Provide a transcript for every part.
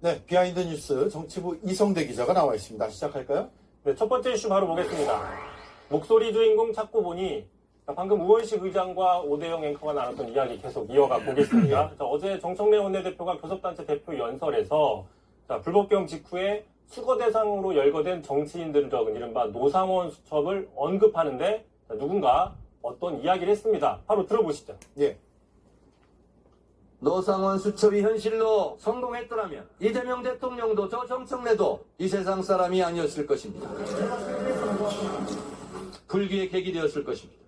네, 비하인드 뉴스 정치부 이성대 기자가 나와 있습니다. 시작할까요? 네, 첫 번째 이슈 바로 보겠습니다. 목소리 주인공 찾고 보니 방금 우원식 의장과 오대영 앵커가 나눴던 이야기 계속 이어가 보겠습니다. 자, 어제 정청래 원내대표가 교섭단체 대표 연설에서 자, 불법경 직후에 수거 대상으로 열거된 정치인들을 적은 이른바 노상원 수첩을 언급하는데 자, 누군가 어떤 이야기를 했습니다. 바로 들어보시죠. 예. 노상원 수첩이 현실로 성공했더라면 이재명 대통령도 저 정청래도 이 세상 사람이 아니었을 것입니다. 불기의 계기 되었을 것입니다.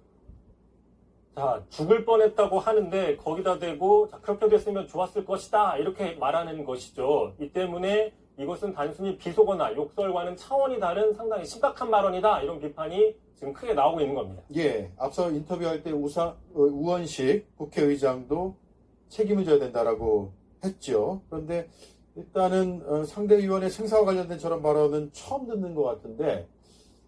자, 죽을 뻔했다고 하는데 거기다 대고 자, 그렇게 됐으면 좋았을 것이다 이렇게 말하는 것이죠. 이 때문에 이것은 단순히 비속어나 욕설과는 차원이 다른 상당히 심각한 발언이다 이런 비판이 지금 크게 나오고 있는 겁니다. 예, 앞서 인터뷰할 때 우사, 어, 우원식 국회의장도 책임을 져야 된다라고 했죠. 그런데 일단은 어, 상대위원회 생사와 관련된 저런 발언은 처음 듣는 것 같은데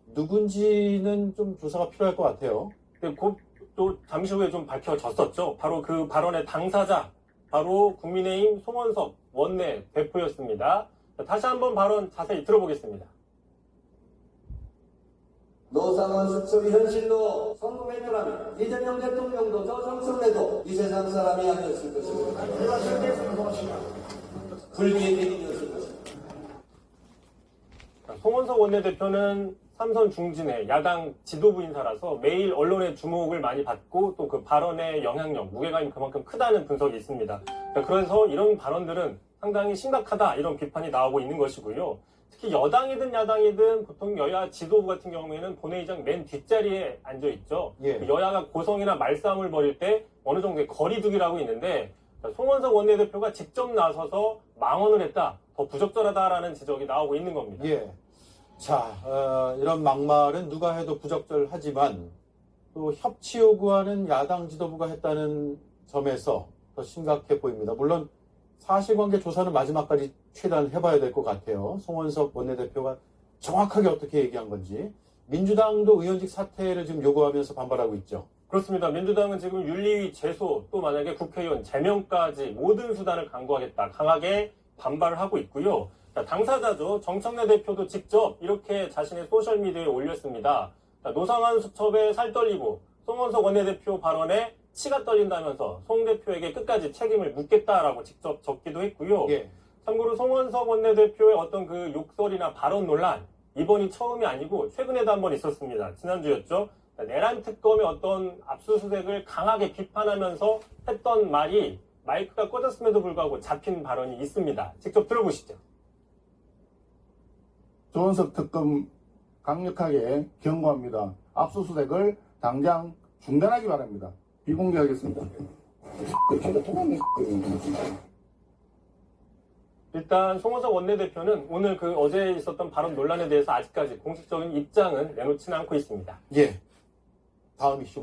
누군지는 좀 조사가 필요할 것 같아요. 근데 곧 또 잠시 후에 좀 밝혀졌었죠. 바로 그 발언의 당사자, 바로 국민의힘 송원석 원내 대표였습니다. 자, 다시 한번 발언 자세히 들어보겠습니다. 노상원 수첩이 현실로 성공했더라면 이재명 대통령도 저 정청래도 이 세상 사람이 아니었을 것입니다. 불기의 되었을 것입니다. 자, 송원석 원내대표는 삼선 중진의 야당 지도부 인사라서 매일 언론의 주목을 많이 받고 또 그 발언의 영향력, 무게감이 그만큼 크다는 분석이 있습니다. 자, 그래서 이런 발언들은 상당히 심각하다 이런 비판이 나오고 있는 것이고요. 특히 여당이든 야당이든 보통 여야 지도부 같은 경우에는 본회의장 맨 뒷자리에 앉아 있죠. 예. 여야가 고성이나 말싸움을 벌일 때 어느 정도의 거리두기라고 있는데 자, 송원석 원내대표가 직접 나서서 망언을 했다, 더 부적절하다라는 지적이 나오고 있는 겁니다. 예. 자, 어, 이런 막말은 누가 해도 부적절하지만 또 협치 요구하는 야당 지도부가 했다는 점에서 더 심각해 보입니다. 물론 사실관계 조사는 마지막까지 최대한 해봐야 될 것 같아요. 송원석 원내대표가 정확하게 어떻게 얘기한 건지. 민주당도 의원직 사퇴를 지금 요구하면서 반발하고 있죠. 그렇습니다. 민주당은 지금 윤리위 제소 또 만약에 국회의원 제명까지 모든 수단을 강구하겠다 강하게 반발을 하고 있고요. 자, 당사자죠. 정청래 대표도 직접 이렇게 자신의 소셜미디어에 올렸습니다. 자, 노상환 수첩에 살 떨리고 송원석 원내대표 발언에 치가 떨린다면서 송 대표에게 끝까지 책임을 묻겠다라고 직접 적기도 했고요. 예. 참고로 송원석 원내대표의 어떤 그 욕설이나 발언 논란 이번이 처음이 아니고 최근에도 한 번 있었습니다. 지난주였죠. 내란 특검의 어떤 압수수색을 강하게 비판하면서 했던 말이 마이크가 꺼졌음에도 불구하고 잡힌 발언이 있습니다. 직접 들어보시죠. 조원석 특검 강력하게 경고합니다. 압수수색을 당장 중단하기 바랍니다. 비공개하겠습니다. 일단 송원석 원내대표는 오늘 그 어제 있었던 발언 논란에 대해서 아직까지 공식적인 입장은 내놓지는 않고 있습니다. 예. 다음 이슈